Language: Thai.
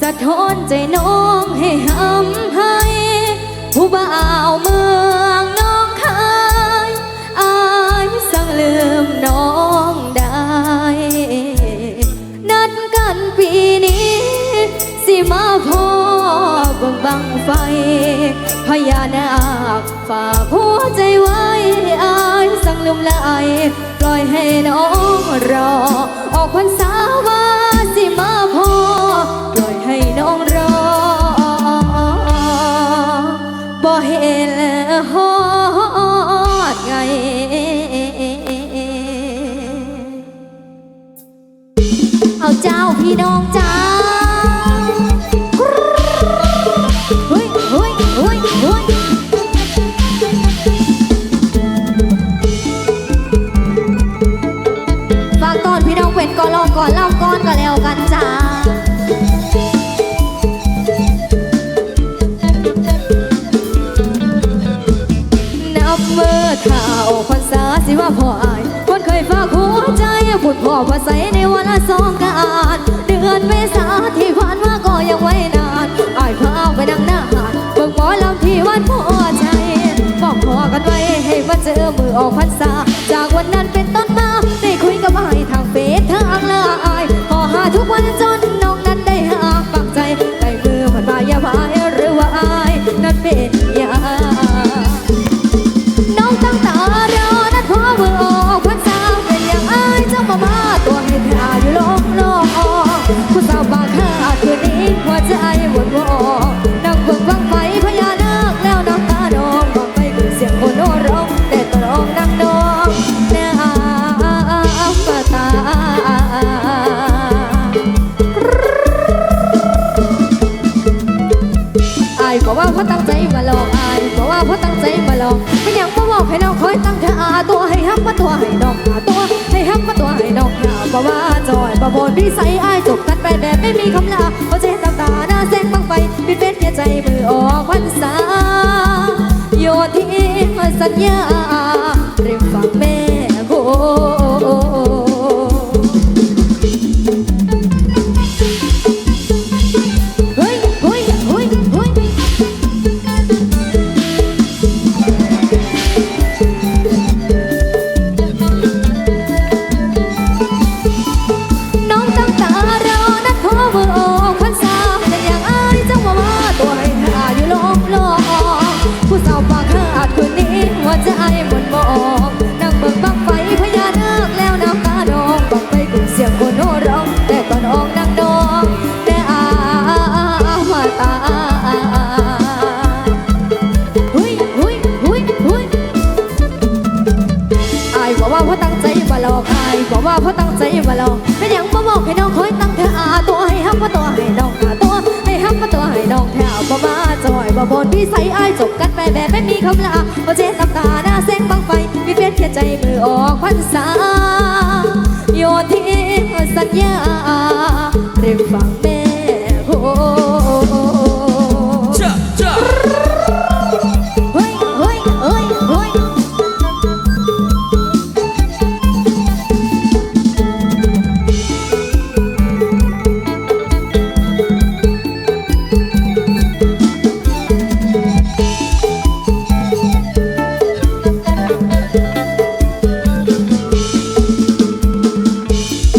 สะท้อนใจน้องให้หำให้ ผู้บ่าวเมืองน้องคายอายสั่งลืมน้องได้ นัดกันปีนี้ สิมาพ่อบิ่งบังไฟ พญานาคฝากหัวใจไว้อายสั่งลืมลายปล่อยให้น้อง เอาเจ้าพี่น้องจ้าเฮ้ยเฮ้ยเฮ้ยเฮ้ยฝากตอนพี่น้องเป็นก่อนลองก่อนเล่าก่อนก็แล้วกันจ้านับมือเท่าพรรษาสิว่าพ่ออายคนเคยฝากหัว พูดพ่อภาษาในวันละสองกาดเดือนเมษาที่ผ่านมาก็ยังไว้นานอายพาไปนั่งหน้าหาดเบิ่งหมอลำที่วันพ่อใจบอกพ่อกันไว้ให้มาเจอมือออกพรรษา จากวันนั้นเป็นต้นมาได้คุยกับอายทางเฟซทางไลน์พอหาทุกวันจนน้องนั้นได้หาปักใจได้มือผ่านมาอย่าพายหรือว่าอายนั้นเป็นยา มาเพราะตั้งใจมาลองอายบอกว่าเพราะตั้งใจมาลองไม่อยากมาบอกให้น้องคอยตั้งท่าตัวให้ฮักมาตัวให้น้องหาตัวให้ฮักมาตัวให้น้องหาบอกว่าจอยบอกบนวิสัยอายจบกันไปแบบไม่มีคำลาเขาะเจตาตาหน้าแสงบังไฟปิดเบ็ดเพียใจมือออกพรรษาโยนทิ้งสัญญาเริมฝั่งแม่ สียงคนโห่ร้องแต่ก่อนออกนั่งดองแต่อามาตาหุยหุยหุยหุยอายบอกว่าพระตั้งใจมาหลอกอายบอกว่าพระตั้งใจมาหลอกเป็นอย่างมาบอกให้น้องคอยตั้งเธออาตัวให้ฮับมาตัวให้น้องหาตัวให้ฮับมาตัวให้น้องแถวบ่มาจอยบ่บนพี่ใส่อายจบกันไปแบบไม่มีคำลา ยนทิ้งสัญญาริมฝั่งแม่